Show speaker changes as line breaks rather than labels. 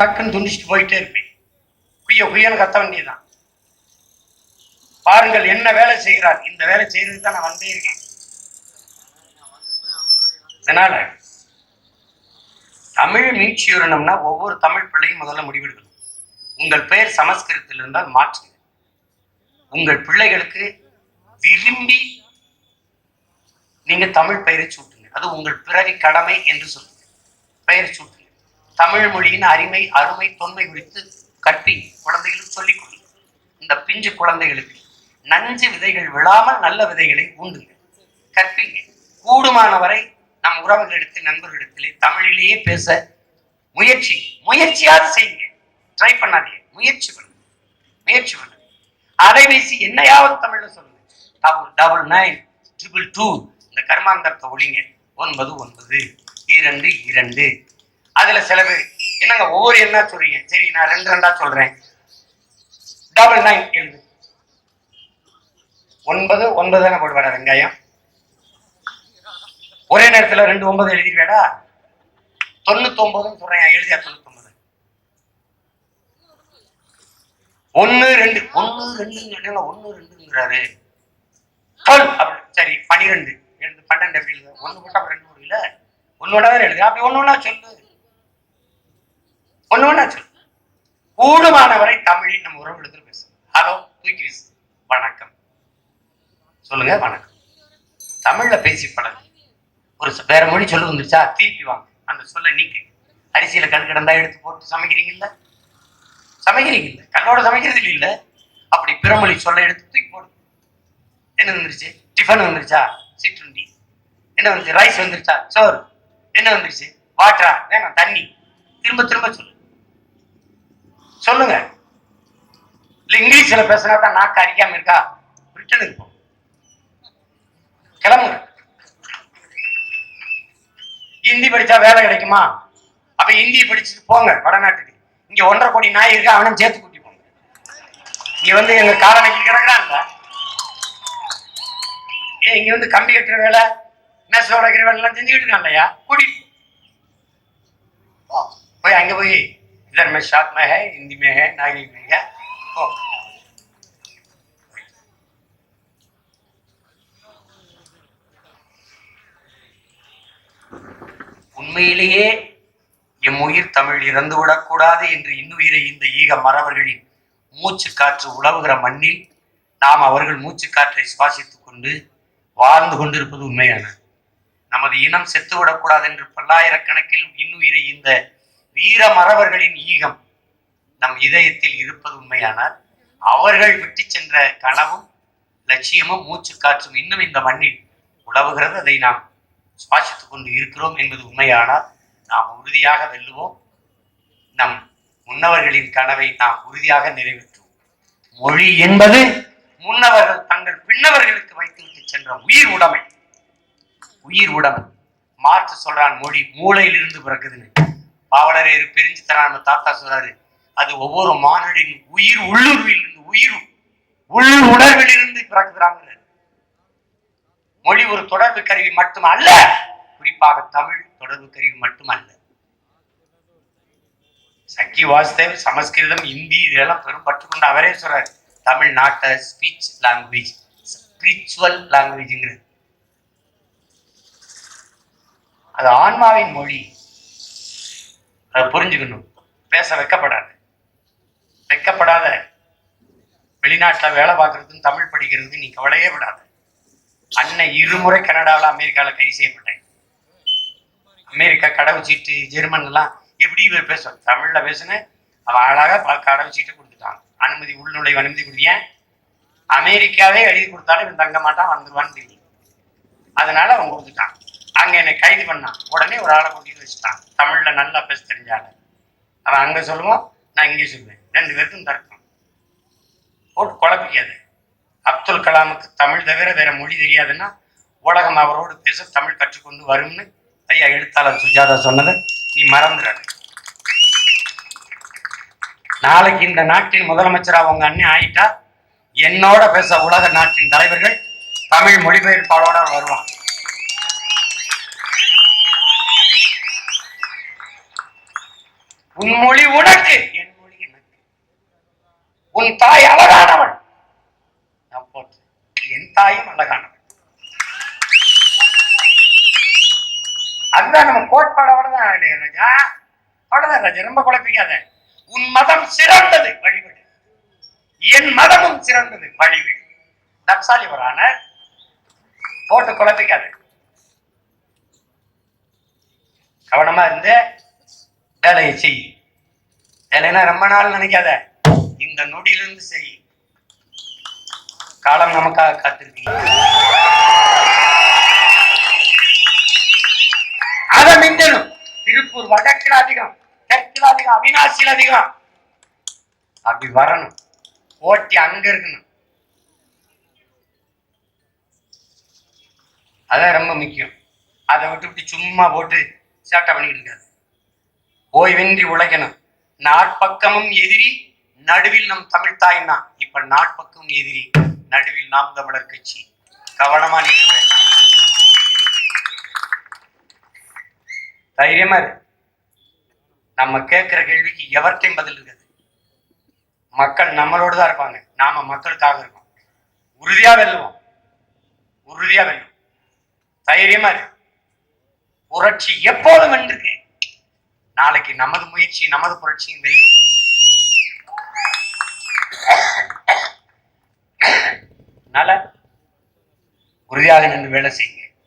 டக்குன்னு துண்டிச்சுட்டு போயிட்டே இருப்பேன் குய்ய குய்யன்னு கத்த வேண்டியதுதான். பாருங்கள் என்ன வேலை செய்கிறார்? இந்த வேலை செய்யறதுக்கு தான் நான் வந்தே இருக்கேன். அதனால தமிழ் மீட்சி வரணும்னா ஒவ்வொரு தமிழ் பிள்ளையும் முதல்ல முடிவெடுக்கணும். உங்கள் பெயர் சமஸ்கிருதத்தில் இருந்தால் மாற்றுங்க. உங்கள் பிள்ளைகளுக்கு விரும்பி நீங்க தமிழ் பெயரை சூட்டுங்க. அது உங்கள் பிறவி கடமை என்று சொல்லுங்க. பெயர் சூட்டுங்க. தமிழ் மொழியின் அருமை அருமை தொன்மை குறித்து கற்பி குழந்தைகளுக்கு சொல்லிக் கொடு. இந்த பிஞ்சு குழந்தைகளுக்கு நஞ்சு விதைகள் விழாமல் நல்ல விதைகளை ஊண்டுங்க கற்பிங்க. கூடுமானவரை நம் உறவுகளிடத்தில் நண்பர்களிடத்திலே தமிழிலேயே பேச முயற்சி முயற்சியாவது செய்யுங்க. ட்ரை பண்ணாதீங்க. முயற்சி பண்ணுங்க. முயற்சி பண்ணுங்க. அலைபேசி என்னையாவது தமிழ்ல சொல்லுங்க. Double double nine triple two. இந்த கர்மாந்தரத்தை ஒழிங்க. ஒன்பது ஒன்பது. இரண்டு இரண்டு. அதுல சில பேர் என்னங்க ஒவ்வொரு என்ன சொல்றீங்க? சரி நான் ரெண்டு ரெண்டா சொல்றேன். டபுள் நைன் எழுது. ஒன்பது ஒன்பது தானே போடுவாடா வெங்காயம். ஒரே நேரத்துல ரெண்டு ஒன்பது எழுதிடுவேடா தொண்ணூத்தி ஒன்பதுன்னு சொல்றேன் எழுதியா தொண்ணூத்தி ஒன்பது ஒன்னு ரெண்டு ஒன்னு ரெண்டு ஒன்னு ரெண்டுங்கிறாரு. டுவெல். அப்படி சரி பன்னிரெண்டு எழுது பன்னெண்டு எப்படி எழுது ஒன்று போட்டா அப்புறம் ரெண்டு முடியல ஒன்னோட தான் எழுது. அப்படி ஒண்ணு ஒன்றா சொல்லு. ஒண்ணு ஒண்ணா கூடுமானவரை தமிழில் நம்ம உறவுகளுக்கு பேசு ஹலோ தூக்கி வணக்கம். சொல்லுங்க வணக்கம். தமிழ்ல பேசி பழகு. ஒரு வேற மொழி சொல்லு வந்துருச்சா? திருப்பி வாங்க. அந்த சொல்ல நீக்கு. அரிசியில கண்கடந்தா எடுத்து போட்டு சமைக்கிறீங்கல்ல? சமைக்கிறீங்கல்ல? கல்லோட சமைக்கிறது இல்லை. அப்படி பிறமொழி சொல்ல எடுத்து தூக்கி போடு. என்ன வந்துருச்சு? டிஃபன் வந்துருச்சா? சிற்றுண்டி. என்ன வந்துருச்சு ரைஸ் வந்துருச்சா? சோறு. என்ன வந்துருச்சு? வாட்டரா? வேணாம் தண்ணி. திரும்ப திரும்ப சொல்லு. சொல்லுங்க. இல்லை இங்கிலீஷ்ல பேசினா தான் நாக்கு அரிக்காம இருக்கா? பிரிட்டனுக்கு போ. கிளம்புங்க. ஹிந்தி படிச்சா வேலை கிடைக்குமா? அப்ப ஹிந்தி படிச்சுட்டு போங்க வடநாட்டுக்கு. இங்க ஒன்றரை கோடி நாய் இருக்கா அவனும் சேர்த்து கூட்டி போங்க. இங்க வந்து எங்க காலனைக்கு கிடக்குறாங்க. ஏ இங்க வந்து கம்பி கட்டுற வேலை மெஸ் உடைக்கிற வேலை எல்லாம் செஞ்சுக்கிட்டு இருக்கான் இல்லையா? கூட்டிட்டு போய் அங்க போய் इधर में साथ में है हिंदी में है नागी में है ओ உண்மையிலேயே எம் உயிர் தமிழ் இறந்துவிடக் கூடாது என்று இன்னுயிரை இந்த ஈக மறவர்களின் மூச்சு காற்று உழவுகிற மண்ணில் நாம் அவர்கள் மூச்சு காற்றை சுவாசித்துக் கொண்டு வாழ்ந்து கொண்டிருப்பது உண்மையான நமது இனம் செத்துவிடக்கூடாது என்று பல்லாயிரக்கணக்கில் இன்னுயிரை இந்த வீர மறவர்களின் ஈகம். நம் இதயத்தில் இருப்பது உண்மையானால் அவர்கள் விட்டு சென்ற கனவும் லட்சியமும் மூச்சு காற்றும் இன்னும் இந்த மண்ணில் உழவுகிறது. அதை நாம் சுவாசித்துக் கொண்டு இருக்கிறோம் என்பது உண்மையானால் நாம் உறுதியாக வெல்லுவோம். நம் முன்னவர்களின் கனவை நாம் உறுதியாக நிறைவேற்றுவோம். மொழி என்பது முன்னவர்கள் தங்கள் பின்னவர்களுக்கு வைத்துவிட்டு சென்ற உயிர் உடைமை. உயிர் உடைமை. மாற்று சொல்றான் மொழி மூளையிலிருந்து பிறகுதுன்னு பாவலரேறு பிரிஞ்சு தரான்னு தாத்தா சொல்றாரு அது ஒவ்வொரு மானுடின் உயிர் உள்ளுருவில் இருந்து உயிர் உள் உணர்வில் இருந்து பிறக்குறாங்க மொழி ஒரு தொடர்பு கருவி மட்டும் அல்ல குறிப்பாக தமிழ் தொடர்பு கருவி மட்டுமல்ல. சக்கி வாசுதேவ் சமஸ்கிருதம் இந்தி இதெல்லாம் பெரும் பற்றுக்கொண்டு அவரே சொல்றாரு. தமிழ் நாட்ட ஸ்பீச் லாங்குவேஜ் ஸ்பிரிச்சுவல் லாங்குவேஜ்ங்கிறது அது ஆன்மாவின் மொழி. அதை புரிஞ்சுக்கணும். பேச வைக்கப்படாது. வைக்கப்படாத. வெளிநாட்டில் வேலை பார்க்கறதும் தமிழ் படிக்கிறது நீ கவலையே விடாத அண்ணன் இருமுறை கனடாவில் அமெரிக்காவில் கைது செய்யப்பட்டேன் அமெரிக்கா கடவுச்சீட்டு ஜெர்மன் எல்லாம் எப்படி இவர் பேசுவார் தமிழில் பேசுனேன் அவன் அழகாக ப- கடவுச்சீட்டு கொடுத்துட்டான். அனுமதி உள்நுழைவு அனுமதி கொடுத்தேன் அமெரிக்காவே எழுதி கொடுத்தாலும் இவன் தங்க மாட்டான் வந்துடுவான்னு தெரியும். அதனால அவன் கொடுத்துட்டான். அங்க என்னை கைது பண்ணான். உடனே ஒரு ஆளை கூட்டிட்டு வச்சுட்டான். தமிழில் நல்லா பேச தெரிஞ்சால அவன் அங்கே சொல்லுவான் நான் இங்கே சொல்லுவேன். ரெண்டு பேருக்கும் தர்க்கம். போட்டு குழப்பிக்காது. அப்துல் கலாமுக்கு தமிழ் தவிர வேற மொழி தெரியாதுன்னா உலகம் அவரோடு பேச தமிழ் கற்றுக்கொண்டு வரும்னு ஐயா எழுத்தாளர் சுஜாதா சொன்னதை நீ மறந்துடாது. நாளைக்கு இந்த நாட்டின் முதலமைச்சராக உங்க அண்ணன் ஆயிட்டா என்னோட பேச உலக நாட்டின் தலைவர்கள் தமிழ் மொழிபெயர்ப்பாளோட வருவான் உன் மொழி உனக்கு என் மொழி எனக்கு. உன் தாய் அழகானவள். நான் போட்டு என் தாயும் அழகானவள். அதுதான் நம்ம கோட்பாடு அவ்வளவுதான் ராஜா. அவ்வளவுதான் ராஜா. ரொம்ப குழப்பிக்காத. உன் மதம் சிறந்தது வழிபடு என் மதமும் சிறந்தது வழிவிடு. தப்சாலி வரான போட்டு குழப்பிக்காது. கவனமா இருந்து வேலையை செய். வேலைன்னா ரொம்ப நாள் நினைக்காத. இந்த நொடியிலிருந்து செய். காலம் நமக்காக காத்திருக்கீங்க. அதை மிஞ்சணும் திருப்பூர் வடக்கில் அதிகம் தெற்கில் அதிகம் அவினாசியில் அதிகம். அப்படி வரணும். ஓட்டி அங்க இருக்கணும். அதான் ரொம்ப முக்கியம். அதை விட்டு சும்மா போட்டு சேட்டை பண்ணிக்கிட்டு இருக்காது. ஓய்வின்றி உழைக்கணும் நாற்பக்கமும் எதிரி நடுவில் நம் தமிழ் தாய்னா இப்ப நாட்பக்கம் எதிரி நடுவில் நாம் தமிழர் கட்சி. கவனமா நீங்க தைரியமா இரு. நம்ம கேட்கிற கேள்விக்கு எவர்த்தையும் பதில் இருக்காது. மக்கள் நம்மளோடு தான் இருப்பாங்க. நாம மக்களுக்காக இருக்கோம். உறுதியா வெல்லுவோம். உறுதியா வெல்லும் தைரியமா இரு. புரட்சி எப்போதும் வென்றிருக்கு நாளைக்கு நமது முயற்சி நமது புரட்சியும் வெல்லும் அதனால உறுதியாக நின்று வேலை செய்யுங்க.